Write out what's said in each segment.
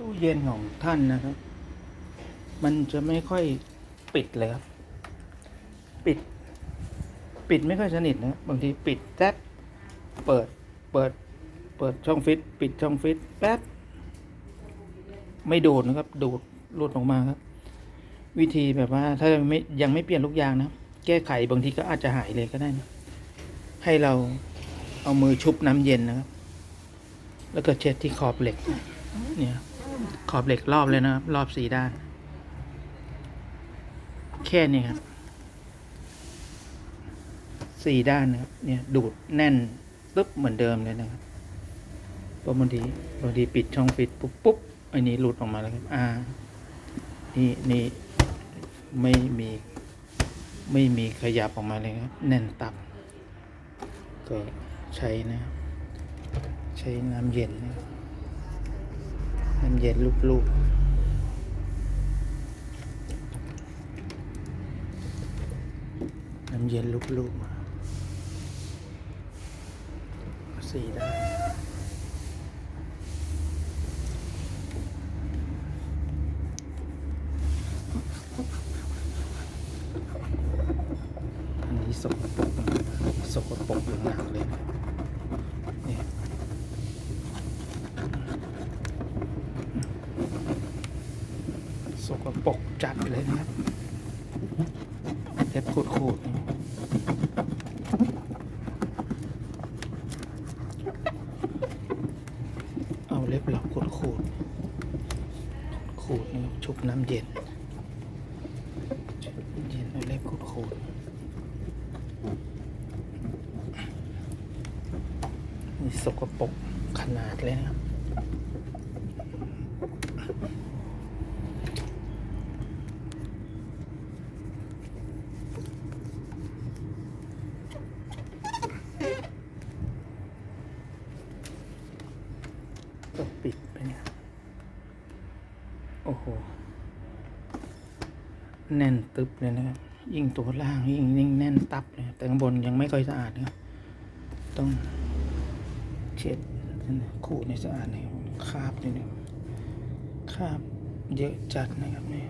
ตู้เย็นของท่านนะครับ มันจะไม่ค่อยปิดเลยครับ ปิด ปิดไม่ค่อยสนิทนะบางทีปิดแป๊บเปิดเปิด เปิดช่องฟิตปิดช่องฟิตแป๊บไม่ดูดนะครับ ดูดหลุดออกมาครับ วิธีแบบว่า ถ้ายังไม่ยังไม่เปลี่ยนลูกยางนะแก้ไขบางทีก็อาจจะหายเลยก็ได้นะให้เราเอามือชุบน้ำเย็นนะครับ แล้วก็เช็ดที่ขอบเหล็ก เนี่ย ขอบเหล็กรอบเลยนะครับ รอบสี่ด้าน แค่นี้ครับสี่ด้านนะครับ เนี่ยดูดแน่นปุ๊บเหมือนเดิมเลยนะครับพราะบางทีบางทีปิดช่องฟิตปุ๊บปุ๊บอันนี้หลุดออกมาแล้วครับ อ่า นี่นี่ไม่มี ไม่มีขยับออกมาเลยครับ แน่นตับ ก็ใช้นะ ใช้น้ำเย็นนะครับ น้ำเย็นลูกๆน้ำเย็นลูกๆมาสีได้ อันนี้สกปรกสกปรกอย่างหนักเลยนะเนี่ย สกปรกจัดเลยนะครับเล็บขูดๆนี่เอาเล็บเราขูดขูดๆขูดนะชุบน้ำเย็นเย็นเอาเล็บขูดขูดๆนี่สกปรกขนาดเลยนะครับ ก็ปิดไปเนี่ย โอ้โห แน่นตึบเลยนะครับยิ่งตัวล่างยิ่งยิ่งแน่นตับเลยแต่ข้างบนยังไม่ค่อยสะอาดนะต้องเช็ดขูดในสะอาดหน่อยคราบนิดนึงคราบเยอะจัดนะครับนี่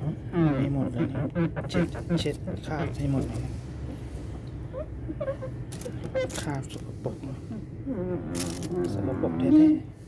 ให้หมดเลยนะเช็ดเช็ดคราบให้หมดเลยคราบสกปรกสกปรกแท้ๆ